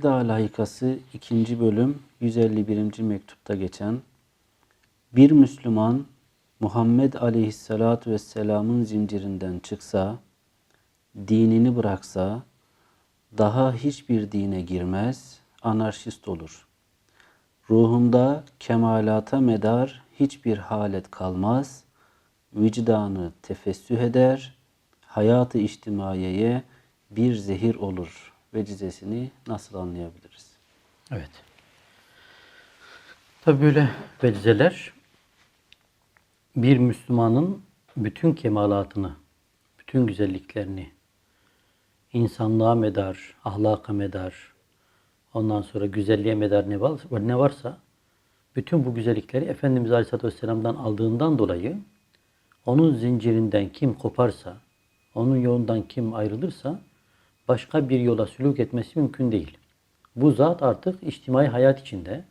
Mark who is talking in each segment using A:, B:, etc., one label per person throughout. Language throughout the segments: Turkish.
A: Tekirdağ layıkası 2. bölüm 151. mektupta geçen bir Müslüman Muhammed Aleyhisselatü Vesselam'ın zincirinden çıksa, dinini bıraksa, daha hiçbir dine girmez, anarşist olur. Ruhunda kemalata medar hiçbir halet kalmaz, vicdanı tefessüh eder, hayatı içtimaiyeye bir zehir olur vecizesini nasıl anlayabiliriz?
B: Evet. Tabi böyle vecizeler bir Müslümanın bütün kemalatını, bütün güzelliklerini, insanlığa medar, ahlaka medar, ondan sonra güzelliğe medar ne varsa, ne varsa bütün bu güzellikleri Efendimiz Aleyhisselatü Vesselam'dan aldığından dolayı onun zincirinden kim koparsa, onun yolundan kim ayrılırsa başka bir yola sülük etmesi mümkün değil. Bu zat artık içtimai hayat içinde,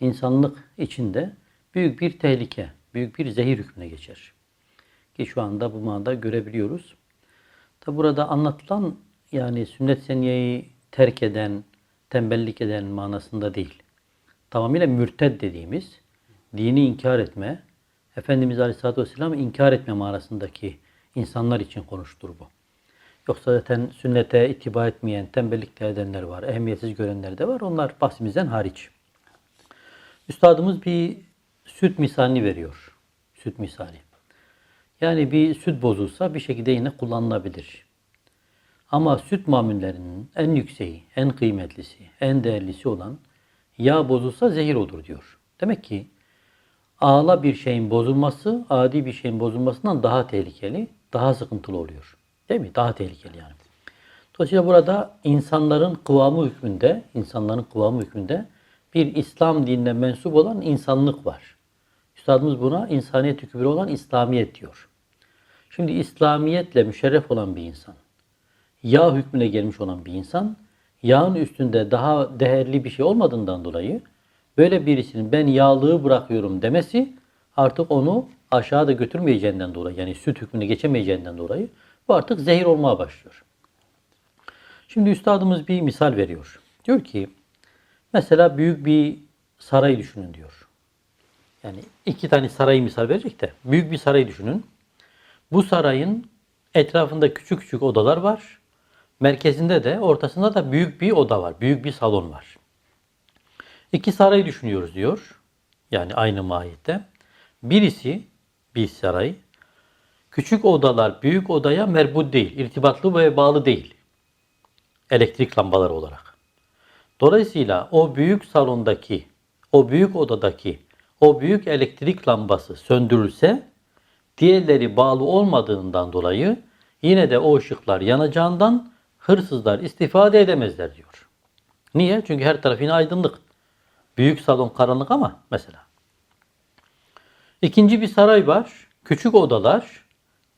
B: insanlık içinde büyük bir tehlike, büyük bir zehir hükmüne geçer. Ki şu anda bu manada görebiliyoruz. Tabi burada anlatılan yani sünnet seniyeyi terk eden, tembellik eden manasında değil. Tamamıyla mürted dediğimiz dini inkar etme, Efendimiz Aleyhisselatü Vesselam'ı inkar etme manasındaki insanlar için konuştur bu. Yoksa zaten sünnete itibar etmeyen, tembellik de edenler var, ehemmiyetsiz görenler de var. Onlar bahsimizden hariç. Üstadımız bir süt misalini veriyor. Süt misali. Yani bir süt bozulsa bir şekilde yine kullanılabilir. Ama süt mamullerinin en yükseği, en kıymetlisi, en değerlisi olan yağ bozulsa zehir olur diyor. Demek ki ağla bir şeyin bozulması adi bir şeyin bozulmasından daha tehlikeli, daha sıkıntılı oluyor. Değil mi? Daha tehlikeli yani. Dolayısıyla burada insanların kıvamı hükmünde, insanların kıvamı hükmünde bir İslam dinine mensup olan insanlık var. Üstadımız buna insaniyet hükmü olan İslamiyet diyor. Şimdi İslamiyetle müşerref olan bir insan, yağ hükmüne gelmiş olan bir insan, yağın üstünde daha değerli bir şey olmadığından dolayı böyle birisinin ben yağlığı bırakıyorum demesi artık onu aşağıda götürmeyeceğinden dolayı yani süt hükmüne geçemeyeceğinden dolayı bu artık zehir olmaya başlıyor. Şimdi üstadımız bir misal veriyor. Diyor ki mesela büyük bir saray düşünün diyor. Yani iki tane sarayı misal verecek de büyük bir sarayı düşünün. Bu sarayın etrafında küçük küçük odalar var. Merkezinde de ortasında da büyük bir oda var. Büyük bir salon var. İki sarayı düşünüyoruz diyor. Yani aynı mahiyette. Birisi bir saray. Küçük odalar büyük odaya merbut değil. irtibatlı ve bağlı değil. Elektrik lambaları olarak. Dolayısıyla o büyük salondaki, o büyük odadaki, o büyük elektrik lambası söndürülse diğerleri bağlı olmadığından dolayı yine de o ışıklar yanacağından hırsızlar istifade edemezler diyor. Niye? Çünkü her taraf aydınlık. Büyük salon karanlık ama mesela. İkinci bir saray var. Küçük odalar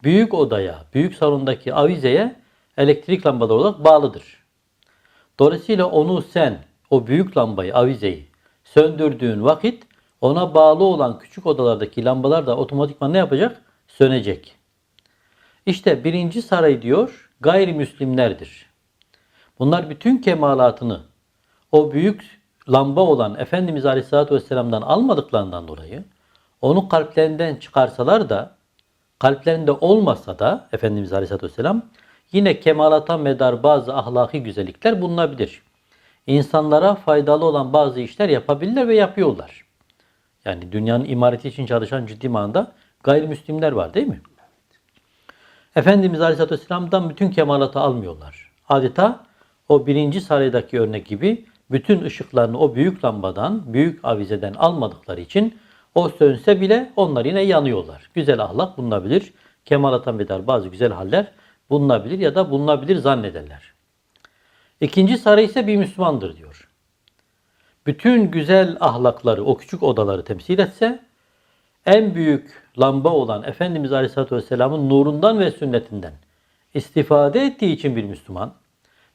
B: büyük odaya, büyük salondaki avizeye elektrik lambaları olarak bağlıdır. Dolayısıyla onu sen, o büyük lambayı, avizeyi söndürdüğün vakit ona bağlı olan küçük odalardaki lambalar da otomatikman ne yapacak? Sönecek. İşte birinci saray diyor gayrimüslimlerdir. Bunlar bütün kemalatını o büyük lamba olan Efendimiz Aleyhisselatü Vesselam'dan almadıklarından dolayı onu kalplerinden çıkarsalar da kalplerinde olmasa da Efendimiz Aleyhisselatü Vesselam yine kemalata medar bazı ahlaki güzellikler bulunabilir. İnsanlara faydalı olan bazı işler yapabilirler ve yapıyorlar. Yani dünyanın imareti için çalışan ciddi manada gayrimüslimler var değil mi? Efendimiz Aleyhisselatü Vesselam'dan bütün kemalatı almıyorlar. Adeta o birinci saraydaki örnek gibi bütün ışıklarını o büyük lambadan, büyük avizeden almadıkları için o sönse bile onlar yine yanıyorlar. Güzel ahlak bulunabilir. Kemalata medar bazı güzel haller bulunabilir ya da bulunabilir zannederler. İkinci saray ise bir Müslümandır diyor. Bütün güzel ahlakları, o küçük odaları temsil etse, en büyük lamba olan Efendimiz Aleyhisselatü Vesselam'ın nurundan ve sünnetinden istifade ettiği için bir Müslüman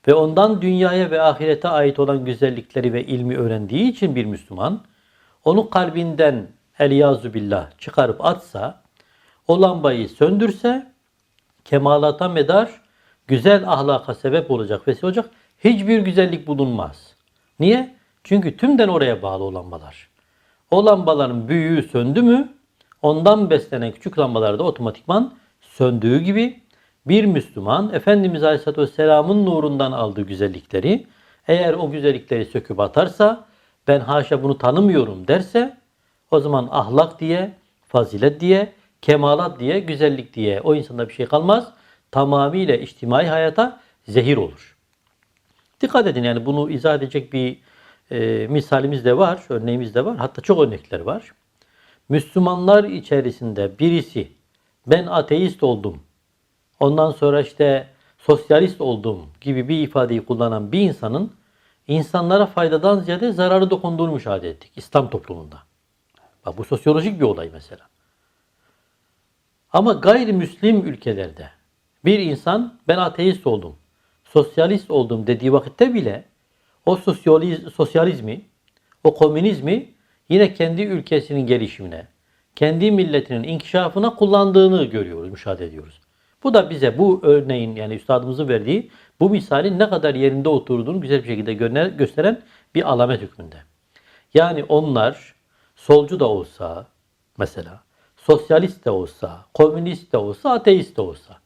B: ve ondan dünyaya ve ahirete ait olan güzellikleri ve ilmi öğrendiği için bir Müslüman, onu kalbinden eliyazu billah çıkarıp atsa, o lambayı söndürse, kemalata medar, güzel ahlaka sebep olacak, vesile olacak hiçbir güzellik bulunmaz. Niye? Çünkü tümden oraya bağlı o lambalar. O lambaların büyüğü söndü mü ondan beslenen küçük lambalar da otomatikman söndüğü gibi bir Müslüman Efendimiz Aleyhisselatü Vesselam'ın nurundan aldığı güzellikleri eğer o güzellikleri söküp atarsa ben haşa bunu tanımıyorum derse o zaman ahlak diye, fazilet diye, kemalat diye, güzellik diye o insanda bir şey kalmaz. Tamamıyla içtimai hayata zehir olur. Dikkat edin yani bunu izah edecek bir e, misalimiz de var, örneğimiz de var. Hatta çok örnekler var. Müslümanlar içerisinde birisi ben ateist oldum, ondan sonra işte sosyalist oldum gibi bir ifadeyi kullanan bir insanın insanlara faydadan ziyade zararı dokunduğunu müşahede ettik İslam toplumunda. Bak bu sosyolojik bir olay mesela. Ama gayrimüslim ülkelerde bir insan ben ateist oldum, sosyalist oldum dediği vakitte bile o sosyaliz, sosyalizmi, o komünizmi yine kendi ülkesinin gelişimine, kendi milletinin inkişafına kullandığını görüyoruz, müşahede ediyoruz. Bu da bize bu örneğin yani üstadımızın verdiği bu misalin ne kadar yerinde oturduğunu güzel bir şekilde gö- gösteren bir alamet hükmünde. Yani onlar solcu da olsa mesela, sosyalist de olsa, komünist de olsa, ateist de olsa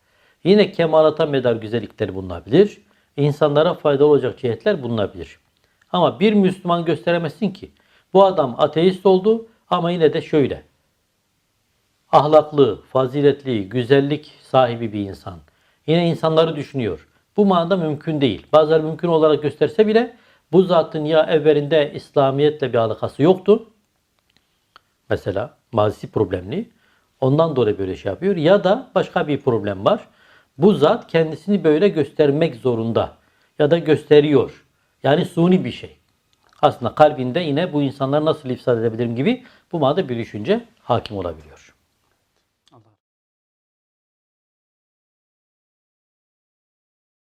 B: yine kemalata medar güzellikleri bulunabilir. İnsanlara faydalı olacak cihetler bulunabilir. Ama bir Müslüman gösteremezsin ki bu adam ateist oldu ama yine de şöyle ahlaklı, faziletli, güzellik sahibi bir insan. Yine insanları düşünüyor. Bu manada mümkün değil. Bazıları mümkün olarak gösterse bile bu zatın ya evvelinde İslamiyetle bir alakası yoktu. Mesela mazisi problemli. Ondan dolayı böyle şey yapıyor. Ya da başka bir problem var. Bu zat kendisini böyle göstermek zorunda. Ya da gösteriyor. Yani suni bir şey. Aslında kalbinde yine bu insanları nasıl ifsad edebilirim gibi bu manada bir düşünce hakim olabiliyor.